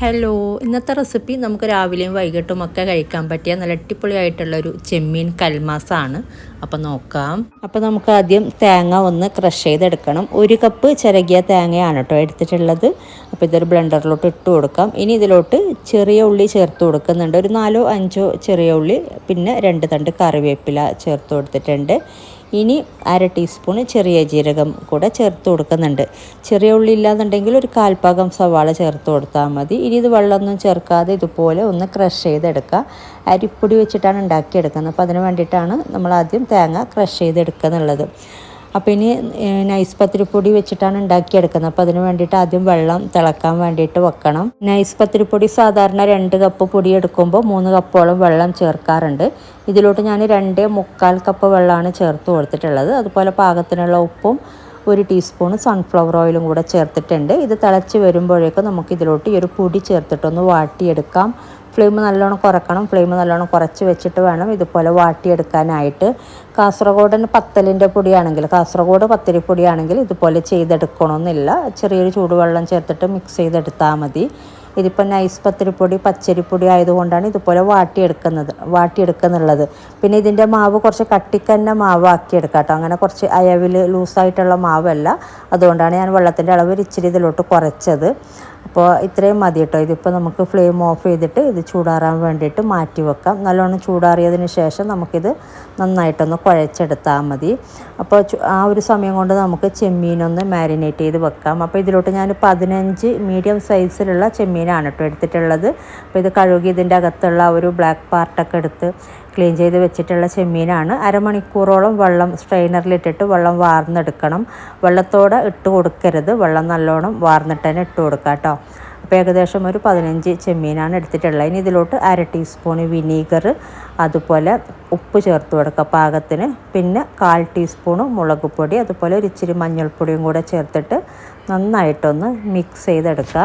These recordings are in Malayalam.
ഹലോ ഇന്നത്തെ റെസിപ്പി നമുക്ക് രാവിലെയും വൈകിട്ടും ഒക്കെ കഴിക്കാൻ പറ്റിയ നല്ല അടിപൊളിയായിട്ടുള്ളൊരു ചെമ്മീൻ കൽമാസാണ്. അപ്പോൾ നോക്കാം. അപ്പോൾ നമുക്ക് ആദ്യം തേങ്ങ ഒന്ന് ക്രഷ് ചെയ്തെടുക്കണം. ഒരു കപ്പ് ചിരകിയ തേങ്ങയാണ് കേട്ടോ എടുത്തിട്ടുള്ളത്. അപ്പോൾ ഇതൊരു ബ്ലെൻഡറിലോട്ട് ഇട്ട് കൊടുക്കാം. ഇനി ഇതിലോട്ട് ചെറിയ ഉള്ളി ചേർത്ത് കൊടുക്കുന്നുണ്ട്. ഒരു നാലോ അഞ്ചോ ചെറിയ ഉള്ളി പിന്നെ രണ്ട് തണ്ട് കറിവേപ്പില ചേർത്ത് കൊടുത്തിട്ടുണ്ട്. ഇനി അര ടീസ്പൂൺ ചെറിയ ജീരകം കൂടെ ചേർത്ത് കൊടുക്കുന്നുണ്ട്. ചെറിയ ഉള്ളി ഇല്ലാന്നുണ്ടെങ്കിൽ ഒരു കാൽപ്പാകം സവാള ചേർത്ത് കൊടുത്താൽ മതി. ഇനി ഇത് വെള്ളമൊന്നും ചേർക്കാതെ ഇതുപോലെ ഒന്ന് ക്രഷ് ചെയ്തെടുക്കുക. അരിപ്പൊടി വെച്ചിട്ടാണ് ഉണ്ടാക്കിയെടുക്കുന്നത്. അപ്പോൾ അതിന് വേണ്ടിയിട്ടാണ് നമ്മൾ ആദ്യം തേങ്ങ ക്രഷ് ചെയ്തെടുക്കുക എന്നുള്ളത്. അപ്പോൾ ഇനി നൈസ് പത്തിരിപ്പൊടി വെച്ചിട്ടാണ് ഉണ്ടാക്കിയെടുക്കുന്നത്. അപ്പോൾ അതിന് വേണ്ടിയിട്ട് ആദ്യം വെള്ളം തിളക്കാൻ വേണ്ടിയിട്ട് വെക്കണം. നൈസ് പത്തിരിപ്പൊടി സാധാരണ രണ്ട് കപ്പ് പൊടി എടുക്കുമ്പോൾ മൂന്ന് കപ്പോളം വെള്ളം ചേർക്കാറുണ്ട്. ഇതിലോട്ട് ഞാൻ രണ്ട് മുക്കാൽ കപ്പ് വെള്ളമാണ് ചേർത്ത് കൊടുത്തിട്ടുള്ളത്. അതുപോലെ പാകത്തിനുള്ള ഉപ്പും ഒരു ടീസ്പൂൺ സൺഫ്ലവർ ഓയിലും കൂടെ ചേർത്തിട്ടുണ്ട്. ഇത് തിളച്ച് വരുമ്പോഴേക്കും നമുക്ക് ഇതിലോട്ട് ഈ ഒരു പൊടി ചേർത്തിട്ടൊന്ന് വാട്ടിയെടുക്കാം. ഫ്ലെയിം നല്ലോണം കുറക്കണം. ഫ്ലെയിം നല്ലോണം കുറച്ച് വെച്ചിട്ട് വേണം ഇതുപോലെ വാട്ടിയെടുക്കാനായിട്ട്. കാസർഗോഡൻ പത്തലിന്റെ പൊടിയാണെങ്കിൽ കാസർഗോഡ് പത്തിരിപ്പൊടിയാണെങ്കിൽ ഇതുപോലെ ചെയ്തെടുക്കണമെന്നില്ല ചെറിയൊരു ചൂടുവെള്ളം ചേർത്തിട്ട് മിക്സ് ചെയ്തെടുത്താൽ മതി. ഇതിപ്പോൾ നൈസ് പത്തിരിപ്പൊടി പച്ചരിപ്പൊടി ആയതുകൊണ്ടാണ് ഇതുപോലെ വാട്ടിയെടുക്കുന്നത് വാട്ടിയെടുക്കുന്നുള്ളത്. പിന്നെ ഇതിന്റെ മാവ് കുറച്ച് കട്ടിക്കന്നെ മാവ് ആക്കിയെടുക്കാം കേട്ടോ അങ്ങനെ കുറച്ച് അയവിൽ ലൂസായിട്ടുള്ള മാവല്ല. അതുകൊണ്ടാണ് ഞാൻ വെള്ളത്തിന്റെ അളവ് ഇച്ചിരി ഇതിലോട്ട് കുറച്ചത്. അപ്പോൾ ഇത്രയും മതി കേട്ടോ. ഇതിപ്പോൾ നമുക്ക് ഫ്ലെയിം ഓഫ് ചെയ്തിട്ട് ഇത് ചൂടാറാൻ വേണ്ടിയിട്ട് മാറ്റി വെക്കാം. നല്ലോണം ചൂടാറിയതിന് ശേഷം നമുക്കിത് നന്നായിട്ടൊന്ന് കുഴച്ചെടുത്താൽ മതി. അപ്പോൾ ആ ഒരു സമയം കൊണ്ട് നമുക്ക് ചെമ്മീനൊന്ന് മാരിനേറ്റ് ചെയ്ത് വെക്കാം. അപ്പോൾ ഇതിലോട്ട് ഞാൻ പതിനഞ്ച് മീഡിയം സൈസിലുള്ള ചെമ്മീനാണ് കേട്ടോ എടുത്തിട്ടുള്ളത്. അപ്പോൾ ഇത് കഴുകി ഇതിന്റെ അകത്തുള്ള ഒരു ബ്ലാക്ക് പാർട്ടൊക്കെ എടുത്ത് ക്ലീൻ ചെയ്ത് വെച്ചിട്ടുള്ള ചെമ്മീനാണ്. അരമണിക്കൂറോളം വെള്ളം സ്ട്രെയിനറിലിട്ടിട്ട് വെള്ളം വാർന്നെടുക്കണം. വെള്ളത്തോടെ ഇട്ട് കൊടുക്കരുത്. വെള്ളം നല്ലോണം വാർന്നിട്ട് തന്നെ ഇട്ട് കൊടുക്കാം കേട്ടോ അപ്പോൾ ഏകദേശം ഒരു പതിനഞ്ച് ചെമ്മീനാണ് എടുത്തിട്ടുള്ളത്. ഇനി ഇതിലോട്ട് അര ടീസ്പൂൺ വിനീഗർ അതുപോലെ ഉപ്പ് ചേർത്ത് കൊടുക്കുക പാകത്തിന്. പിന്നെ കാൽ ടീസ്പൂൺ മുളക് പൊടി അതുപോലെ ഒരു ഇച്ചിരി മഞ്ഞൾപ്പൊടിയും കൂടെ ചേർത്തിട്ട് നന്നായിട്ടൊന്ന് മിക്സ് ചെയ്തെടുക്കുക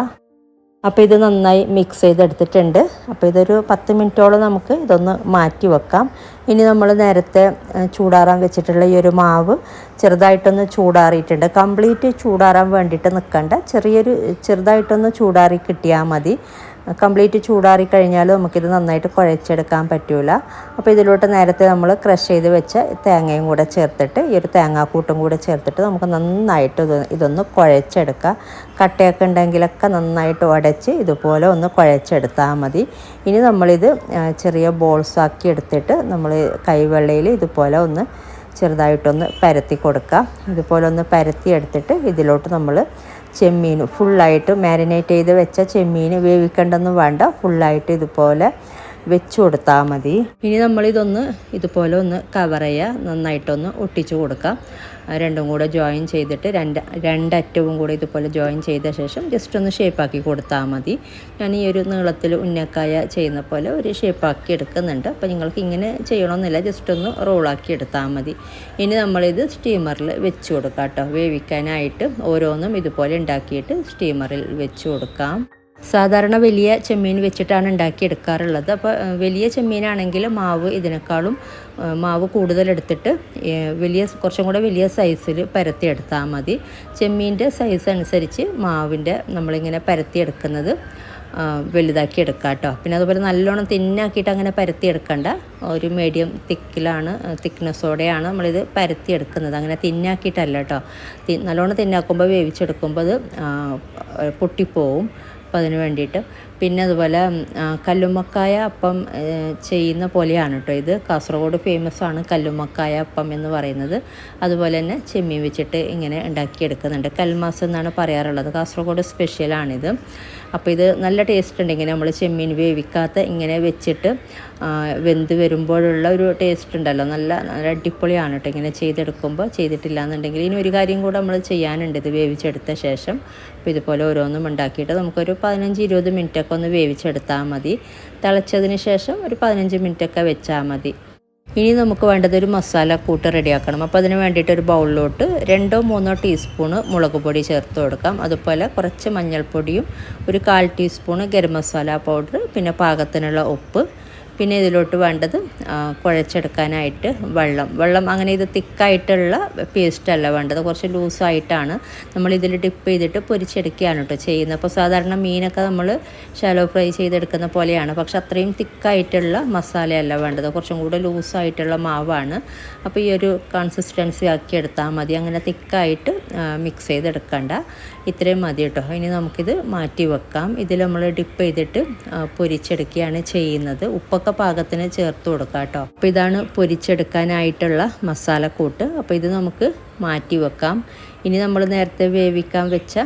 അപ്പോൾ ഇത് നന്നായി മിക്സ് ചെയ്തെടുത്തിട്ടുണ്ട്. അപ്പോൾ ഇതൊരു പത്ത് മിനിറ്റോളം നമുക്ക് ഇതൊന്ന് മാറ്റി വെക്കാം. ഇനി നമ്മൾ നേരത്തെ ചൂടാറാൻ വെച്ചിട്ടുള്ള ഈ ഒരു മാവ് ചെറുതായിട്ടൊന്ന് ചൂടാറിയിട്ടുണ്ട്. കംപ്ലീറ്റ് ചൂടാറാൻ വേണ്ടിയിട്ട് നിൽക്കണ്ട ചെറിയൊരു ചെറുതായിട്ടൊന്ന് ചൂടാറി കിട്ടിയാൽ മതി. കംപ്ലീറ്റ് ചൂടാറി കഴിഞ്ഞാൽ നമുക്കിത് നന്നായിട്ട് കുഴച്ചെടുക്കാൻ പറ്റില്ല അപ്പോൾ ഇതിലോട്ട് നേരത്തെ നമ്മൾ ക്രഷ് ചെയ്ത് വെച്ച തേങ്ങയും കൂടെ ചേർത്തിട്ട് ഈ ഒരു തേങ്ങാക്കൂട്ടും കൂടെ ചേർത്തിട്ട് നമുക്ക് നന്നായിട്ട് ഇത് ഇതൊന്ന് കുഴച്ചെടുക്കുക കട്ടയൊക്കെ ഉണ്ടെങ്കിലൊക്കെ നന്നായിട്ട് ഉടച്ച് ഇതുപോലെ ഒന്ന് കുഴച്ചെടുത്താൽ മതി. ഇനി നമ്മളിത് ചെറിയ ബോൾസാക്കി എടുത്തിട്ട് നമ്മൾ കൈവെള്ളയിൽ ഇതുപോലെ ഒന്ന് ചെറുതായിട്ടൊന്ന് പരത്തി കൊടുക്കുക ഇതുപോലെ ഒന്ന് പരത്തി എടുത്തിട്ട് ഇതിലോട്ട് നമ്മൾ ചെമ്മീൻ ഫുള്ളായിട്ട് മാരിനേറ്റ് ചെയ്ത് വെച്ച ചെമ്മീൻ വേവിക്കേണ്ടൊന്നും വേണ്ട. ഫുള്ളായിട്ട് ഇതുപോലെ വെച്ച് കൊടുത്താൽ മതി. ഇനി നമ്മളിതൊന്ന് ഇതുപോലെ ഒന്ന് കവർ ചെയ്യുക. നന്നായിട്ടൊന്ന് ഒട്ടിച്ചു കൊടുക്കാം. രണ്ടും കൂടെ ജോയിൻ ചെയ്തിട്ട് രണ്ട് രണ്ടറ്റവും കൂടെ ഇതുപോലെ ജോയിൻ ചെയ്ത ശേഷം ജസ്റ്റ് ഒന്ന് ഷേപ്പാക്കി കൊടുത്താൽ മതി. ഞാൻ ഈ ഒരു നീളത്തിൽ ഉന്നക്കായ ചെയ്യുന്ന പോലെ ഒരു ഷേപ്പാക്കി എടുക്കുന്നുണ്ട്. അപ്പോൾ നിങ്ങൾക്ക് ഇങ്ങനെ ചെയ്യണമെന്നില്ല. ജസ്റ്റ് ഒന്ന് റോളാക്കി എടുത്താൽ മതി. ഇനി നമ്മളിത് സ്റ്റീമറിൽ വെച്ച് കൊടുക്കാം കേട്ടോ. വേവിക്കാനായിട്ട് ഓരോന്നും ഇതുപോലെ ഉണ്ടാക്കിയിട്ട് സ്റ്റീമറിൽ വെച്ച് കൊടുക്കാം. സാധാരണ വലിയ ചെമ്മീൻ വെച്ചിട്ടാണ് ഉണ്ടാക്കിയെടുക്കാറുള്ളത്. അപ്പോൾ വലിയ ചെമ്മീനാണെങ്കിൽ മാവ് ഇതിനേക്കാളും മാവ് കൂടുതലെടുത്തിട്ട് വലിയ കുറച്ചും കൂടെ വലിയ സൈസിൽ പരത്തിയെടുത്താൽ മതി. ചെമ്മീന്റെ സൈസ് അനുസരിച്ച് മാവിന്റെ നമ്മളിങ്ങനെ പരത്തിയെടുക്കുന്നത് വലുതാക്കി എടുക്കുക കേട്ടോ പിന്നെ അതുപോലെ നല്ലോണം തിന്നാക്കിയിട്ട് അങ്ങനെ പരത്തി എടുക്കണ്ട ഒരു മീഡിയം തിക്കിലാണ് തിക്നെസ്സോടെയാണ് നമ്മളിത് പരത്തി എടുക്കുന്നത് അങ്ങനെ തിന്നാക്കിയിട്ടല്ല കേട്ടോ നല്ലോണം തിന്നാക്കുമ്പോൾ വേവിച്ചെടുക്കുമ്പോൾ അത് പൊട്ടിപ്പോവും. അപ്പം അതിന് വേണ്ടിയിട്ട് പിന്നെ അതുപോലെ കല്ലുമ്മക്കായ അപ്പം ചെയ്യുന്ന പോലെയാണ് കേട്ടോ ഇത്. കാസർഗോഡ് ഫേമസ് ആണ് കല്ലുമ്മക്കായ അപ്പം എന്ന് പറയുന്നത്. അതുപോലെ തന്നെ ചെമ്മീൻ വെച്ചിട്ട് ഇങ്ങനെ ഉണ്ടാക്കിയെടുക്കുന്നുണ്ട്. കൽമാസ് എന്നാണ് പറയാറുള്ളത്. കാസർഗോഡ് സ്പെഷ്യലാണിത് അപ്പോൾ ഇത് നല്ല ടേസ്റ്റ് ഉണ്ട്. ഇങ്ങനെ നമ്മൾ ചെമ്മീൻ വേവിക്കാത്ത ഇങ്ങനെ വെച്ചിട്ട് വെന്ത് വരുമ്പോഴുള്ള ഒരു ടേസ്റ്റ് ഉണ്ടല്ലോ. നല്ല അടിപൊളിയാണ് കേട്ടോ ഇങ്ങനെ ചെയ്തെടുക്കുമ്പോൾ ചെയ്തിട്ടില്ല എന്നുണ്ടെങ്കിൽ ഇനി ഒരു കാര്യം കൂടെ നമ്മൾ ചെയ്യാനുണ്ട്. ഇത് വേവിച്ചെടുത്ത ശേഷം. അപ്പോൾ ഇതുപോലെ ഓരോന്നും ഉണ്ടാക്കിയിട്ട് നമുക്കൊരു പതിനഞ്ച് ഇരുപത് മിനിറ്റൊക്കെ ഒന്ന് വേവിച്ചെടുത്താൽ മതി. തിളച്ചതിന് ശേഷം ഒരു പതിനഞ്ച് മിനിറ്റൊക്കെ വെച്ചാൽ മതി. ഇനി നമുക്ക് വേണ്ടത് ഒരു മസാല കൂട്ട് റെഡിയാക്കണം. അപ്പോൾ അതിന് വേണ്ടിയിട്ട് ഒരു ബൗളിലോട്ട് രണ്ടോ മൂന്നോ ടീസ്പൂണ് മുളക് പൊടി ചേർത്ത് കൊടുക്കാം. അതുപോലെ കുറച്ച് മഞ്ഞൾപ്പൊടിയും ഒരു കാൽ ടീസ്പൂണ് ഗരം മസാല പൗഡർ പിന്നെ പാകത്തിനുള്ള ഉപ്പ് പിന്നെ ഇതിലോട്ട് വേണ്ടത് കുഴച്ചെടുക്കാനായിട്ട് വെള്ളം. വെള്ളം അങ്ങനെ ഇത് തിക്കായിട്ടുള്ള പേസ്റ്റല്ല വേണ്ടത്. കുറച്ച് ലൂസായിട്ടാണ് നമ്മൾ ഇതിൽ ഡിപ്പ് ചെയ്തിട്ട് പൊരിച്ചെടുക്കുകയാണ് കേട്ടോ ചെയ്യുന്നത്. അപ്പോൾ സാധാരണ മീനൊക്കെ നമ്മൾ ഷാലോ ഫ്രൈ ചെയ്തെടുക്കുന്ന പോലെയാണ്. പക്ഷെ അത്രയും തിക്കായിട്ടുള്ള മസാലയല്ല വേണ്ടത്. കുറച്ചും കൂടെ ലൂസായിട്ടുള്ള മാവാണ്. അപ്പോൾ ഈ ഒരു കൺസിസ്റ്റൻസി ആക്കി എടുത്താൽ മതി. അങ്ങനെ തിക്കായിട്ട് മിക്സ് ചെയ്തെടുക്കണ്ട. ഇത്രയും മതി കേട്ടോ ഇനി നമുക്കിത് മാറ്റി വെക്കാം. ഇതിൽ നമ്മൾ ഡിപ്പ് ചെയ്തിട്ട് പൊരിച്ചെടുക്കുകയാണ് ചെയ്യുന്നത്. ഉപ്പൊക്കെ പാകത്തിന് ചേർത്ത് കൊടുക്കാം കേട്ടോ. അപ്പോൾ ഇതാണ് പൊരിച്ചെടുക്കാനായിട്ടുള്ള മസാലക്കൂട്ട് അപ്പോൾ ഇത് നമുക്ക് മാറ്റി വെക്കാം. ഇനി നമ്മൾ നേരത്തെ വേവിക്കാൻ വെച്ച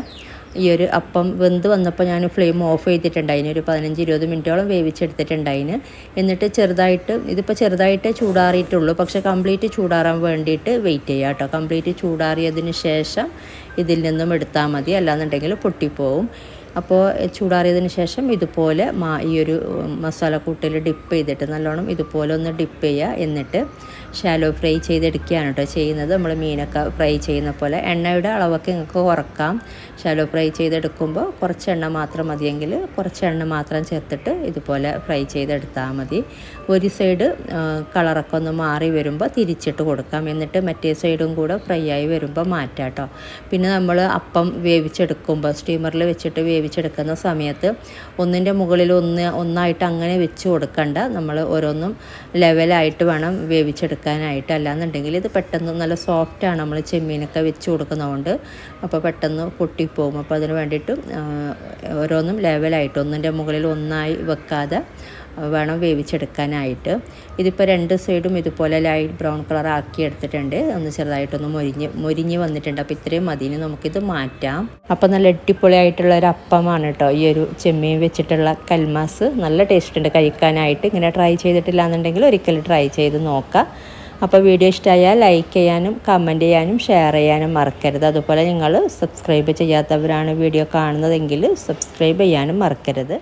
ഈ ഒരു അപ്പം വെന്ത് വന്നപ്പോൾ ഞാൻ ഫ്ലെയിം ഓഫ് ചെയ്തിട്ടുണ്ടായിന്. ഒരു പതിനഞ്ച് ഇരുപത് മിനിറ്റോളം വേവിച്ചെടുത്തിട്ടുണ്ടായിന്. എന്നിട്ട് ചെറുതായിട്ട് ഇതിപ്പോൾ ചെറുതായിട്ട് ചൂടാറിയിട്ടുള്ളൂ. പക്ഷേ കംപ്ലീറ്റ് ചൂടാറാൻ വേണ്ടിയിട്ട് വെയിറ്റ് ചെയ്യുക കേട്ടോ. കംപ്ലീറ്റ് ചൂടാറിയതിന് ശേഷം ഇതിൽ നിന്നും എടുത്താൽ മതി. അല്ലാന്നുണ്ടെങ്കിൽ പൊട്ടിപ്പോവും. അപ്പോൾ ചൂടാറിയതിന് ശേഷം ഇതുപോലെ മാ ഈ ഒരു മസാലക്കൂട്ടിൽ ഡിപ്പ് ചെയ്തിട്ട് നല്ലോണം ഇതുപോലെ ഒന്ന് ഡിപ്പ് ചെയ്യുക. എന്നിട്ട് ഷാലോ ഫ്രൈ ചെയ്തെടുക്കുകയാണ് കേട്ടോ ചെയ്യുന്നത്. നമ്മൾ മീനൊക്കെ ഫ്രൈ ചെയ്യുന്ന പോലെ എണ്ണയുടെ അളവൊക്കെ നിങ്ങൾക്ക് കുറക്കാം. ഷാലോ ഫ്രൈ ചെയ്തെടുക്കുമ്പോൾ കുറച്ച് എണ്ണ മാത്രം മതിയെങ്കിൽ കുറച്ച് എണ്ണ മാത്രം ചേർത്തിട്ട് ഇതുപോലെ ഫ്രൈ ചെയ്തെടുത്താൽ മതി. ഒരു സൈഡ് കളറൊക്കെ ഒന്ന് മാറി വരുമ്പോൾ തിരിച്ചിട്ട് കൊടുക്കാം. എന്നിട്ട് മറ്റേ സൈഡും കൂടെ ഫ്രൈ ആയി വരുമ്പോൾ മാറ്റാം കേട്ടോ പിന്നെ നമ്മൾ അപ്പം വേവിച്ചെടുക്കുമ്പോൾ സ്റ്റീമറിൽ വെച്ചിട്ട് വേവിച്ചെടുക്കുന്ന സമയത്ത് ഒന്നിന്റെ മുകളിൽ ഒന്ന് ഒന്നായിട്ട് അങ്ങനെ വെച്ച് കൊടുക്കണ്ട. നമ്മൾ ഓരോന്നും ലെവലായിട്ട് വേണം വേവിച്ചെടുക്കാനായിട്ട് അല്ലാന്നുണ്ടെങ്കിൽ ഇത് പെട്ടെന്ന് നല്ല സോഫ്റ്റാണ് നമ്മൾ ചെമ്മീനൊക്കെ വെച്ച് കൊടുക്കുന്നതുകൊണ്ട് അപ്പോൾ പെട്ടെന്ന് പൊട്ടിപ്പോകും. അപ്പോൾ അതിന് വേണ്ടിയിട്ട് ഓരോന്നും ലെവലായിട്ട് ഒന്നിന്റെ മുകളിൽ ഒന്നായി വെക്കാതെ വേണം വേവിച്ചെടുക്കാനായിട്ട്. ഇതിപ്പോൾ രണ്ട് സൈഡും ഇതുപോലെ ലൈറ്റ് ബ്രൗൺ കളർ ആക്കി എടുത്തിട്ടുണ്ട്. ഒന്ന് ചെറുതായിട്ടൊന്ന് മൊരിഞ്ഞ് മൊരിഞ്ഞ് വന്നിട്ടുണ്ട്. അപ്പോൾ ഇത്രയും മതി. ഇനി നമുക്കിത് മാറ്റാം. അപ്പോൾ നല്ല അടിപൊളിയായിട്ടുള്ള ഒരു അപ്പമാണ് കേട്ടോ. ഈ ഒരു ചെമ്മീൻ വെച്ചിട്ടുള്ള കൽമാസ്. നല്ല ടേസ്റ്റ് ഉണ്ട് കഴിക്കാനായിട്ട്. ഇങ്ങനെ ട്രൈ ചെയ്തിട്ടില്ല എന്നുണ്ടെങ്കിൽ ഒരിക്കലും ട്രൈ ചെയ്ത് നോക്കാം. അപ്പോൾ വീഡിയോ ഇഷ്ടമായാൽ ലൈക്ക് ചെയ്യാനും കമന്റ് ചെയ്യാനും ഷെയർ ചെയ്യാനും മറക്കരുത്. അതുപോലെ നിങ്ങൾ സബ്സ്ക്രൈബ് ചെയ്യാത്തവരാണ് വീഡിയോ കാണുന്നതെങ്കിൽ സബ്സ്ക്രൈബ് ചെയ്യാനും മറക്കരുത്.